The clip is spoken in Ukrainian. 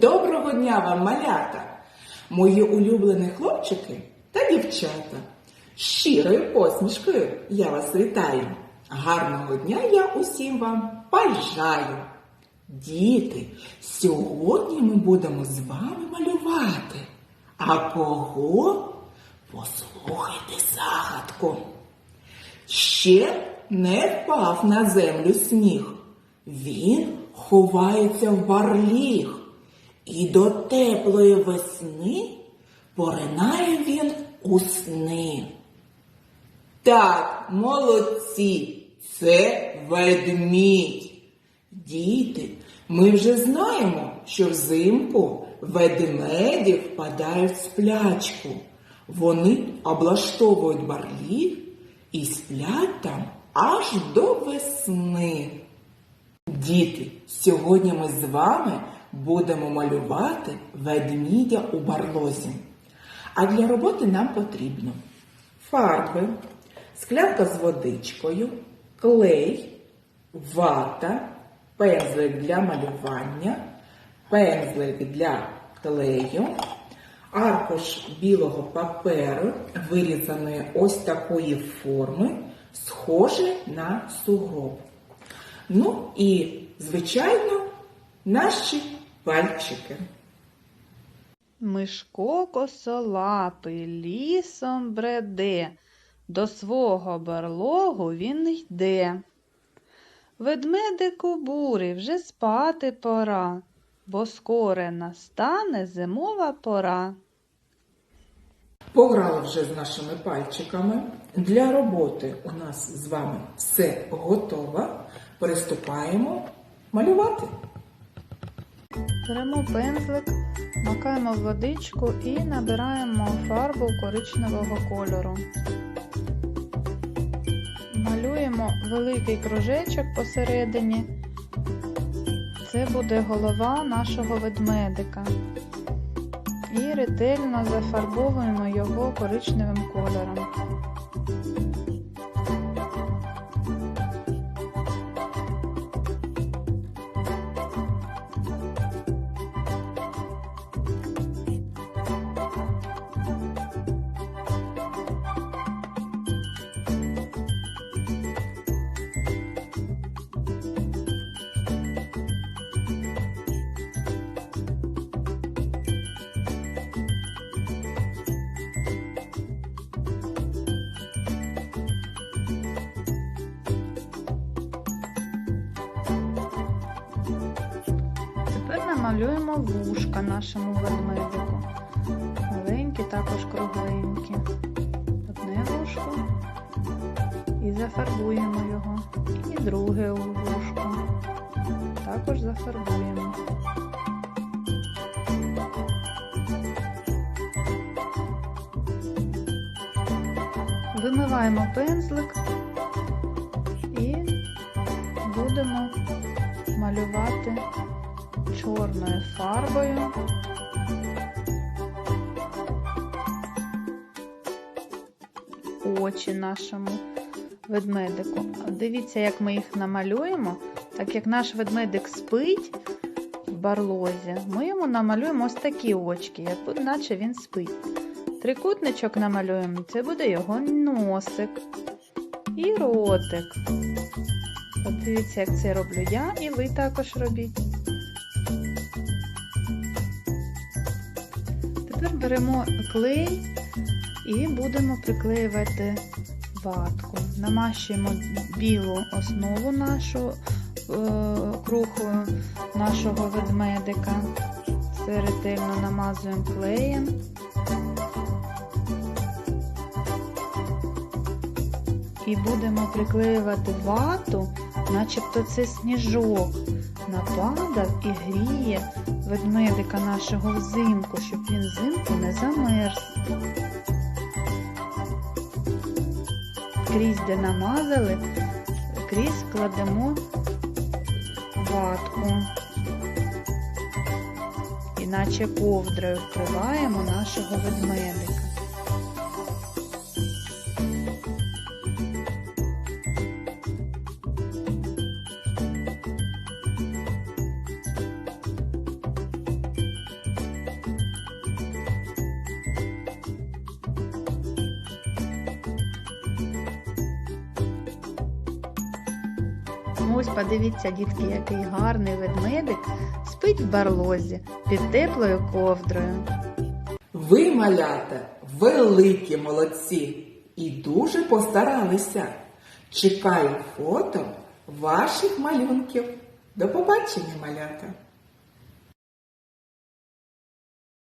Доброго дня вам, малята, мої улюблені хлопчики та дівчата. Щирою посмішкою я вас вітаю. Гарного дня я усім вам бажаю. Діти, сьогодні ми будемо з вами малювати. А кого? Послухайте загадку. Ще не впав на землю сніг. Він ховається в барліг, і до теплої весни поринає він у сни. Так, молодці, це ведмідь. Діти, ми вже знаємо, що взимку ведмеді впадають в сплячку. Вони облаштовують барліг і сплять там аж до весни. Діти, сьогодні ми з вами будемо малювати ведмідя у барлозі. А для роботи нам потрібно фарби, склянка з водичкою, клей, вата, пензлик для малювання, пензлик для клею, аркуш білого паперу, вирізаної ось такої форми, схожий на сугроб. Ну і, звичайно, наші пальчики. Мишко косолапий лісом бреде, до свого барлогу він йде. Ведмедику бурі вже спати пора, бо скоро настане зимова пора. Пограли вже з нашими пальчиками. Для роботи у нас з вами все готово. Приступаємо малювати. Беремо пензлик, макаємо в водичку і набираємо фарбу коричневого кольору. Малюємо великий кружечок посередині. Це буде голова нашого ведмедика. І ретельно зафарбовуємо його коричневим кольором. Тепер намалюємо вушка нашому ведмедику. Маленькі, також кругленькі. Одне вушко. І зафарбуємо його. І друге вушко. Також зафарбуємо. Вимиваємо пензлик і будемо малювати чорною фарбою. Очі нашому ведмедику. Дивіться, як ми їх намалюємо. Так як наш ведмедик спить в барлозі, ми йому намалюємо ось такі очки, як наче він спить. Трикутничок намалюємо, це буде його носик і ротик. От дивіться, як це роблю я, і ви також робіть. Тепер беремо клей і будемо приклеювати ватку. Намащуємо білу основу нашу е, крухою нашого ведмедика. Все ретельно намазуємо клеєм. І будемо приклеювати вату, начебто це сніжок. Нападав і гріє ведмедика нашого взимку, щоб він взимку не замерз. Крізь, де намазали, крізь кладемо ватку. Іначе ковдрою вкриваємо нашого ведмедика. Ось подивіться, дітки, який гарний ведмедик спить в барлозі під теплою ковдрою. Ви, малята, великі молодці і дуже постаралися. Чекаю фото ваших малюнків. До побачення, малята!